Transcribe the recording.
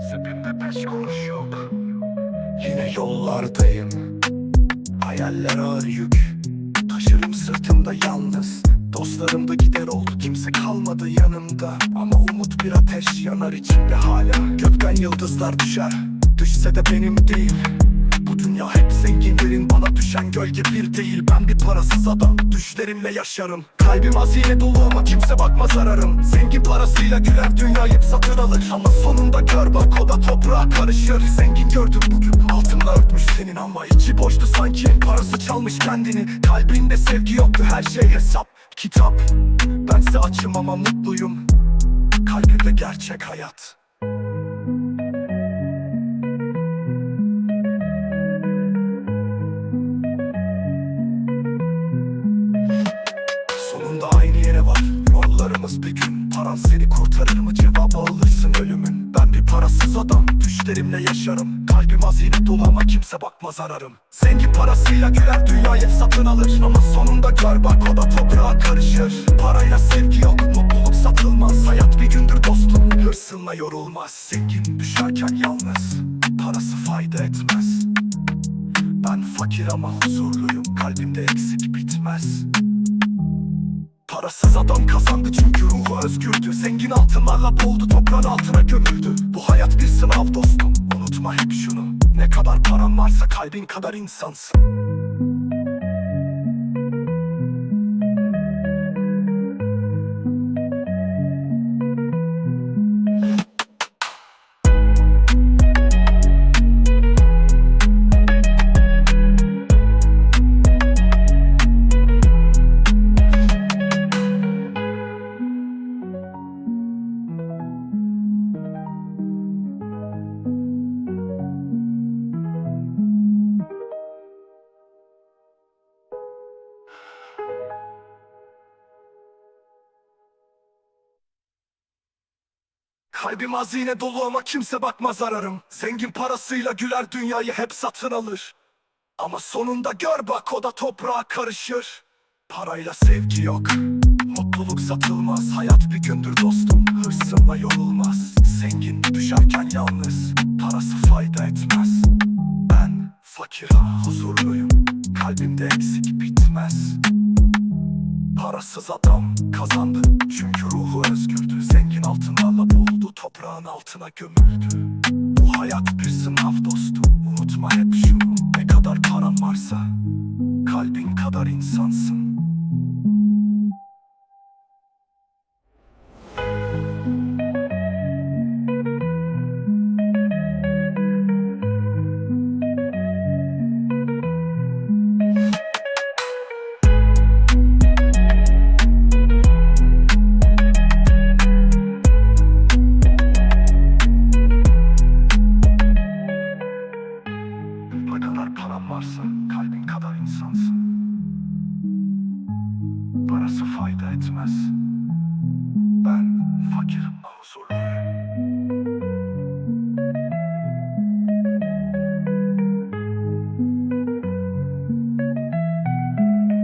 Sepimde beş kuruş yok. Yine yollardayım. Hayaller ağır yük. Taşırım sırtımda yalnız. Dostlarım da gider oldu kimse kalmadı yanımda. Ama umut bir ateş yanar içimde hala. Gökten yıldızlar düşer. Düşse de benim değil gölge bir değil Ben bir parasız adam. Düşlerimle yaşarım. Kalbim hazine dolu ama kimse bakmaz ararım. Zengin parasıyla güler dünyayı satın alır. Ama sonunda gör bak o da toprağa karışır. Zengin gördüm bugün altınla örtmüş senin ama içi boştu sanki. Parası çalmış kendini kalbinde sevgi yoktu her şey hesap kitap. Bense açım ama mutluyum. Kalbimde gerçek hayat Paran seni kurtarır mı? Cevabı alırsın ölümün. Ben bir parasız adam Düşlerimle yaşarım. Kalbim hazine dolu ama kimse bakmaz ararım. Zengin parasıyla güler dünyayı hep satın alır. Ama sonunda gör bak o da toprağa karışır. Parayla sevgi yok mutluluk satılmaz. Hayat bir gündür dostum hırsınla yorulmaz. Zengin düşerken yalnız Parası fayda etmez. Ben fakir ama huzurluyum Kalbimde eksik bitmez Parasız adam kazandı çünkü ruhu özgürdü. Zengin altınlarla doldu toprağın altına gömüldü. Bu hayat bir sınav dostum. Unutma hep şunu. Ne kadar paran varsa kalbin kadar insansın Kalbim hazine dolu ama kimse bakmaz ararım. Zengin parasıyla güler dünyayı hep satın alır. Ama sonunda gör bak o da toprağa karışır. Parayla sevgi yok. Mutluluk satılmaz. Hayat bir gündür dostum. Hırsınla yorulmaz. Zengin düşerken yalnız. Parası fayda etmez. Ben fakir huzurluyum. Kalbimde eksik bitmez. Parasız adam kazandı. Çünkü ruhu özgürdü. Zengin doldu toprağın altına gömüldü. Bu hayat bir sınav dostum unutma hep şunu. Ne kadar paran varsa kalbin kadar insansın paran varsa kalbin kadar insansın. Parası fayda etmez. Ben fakirim huzurluyum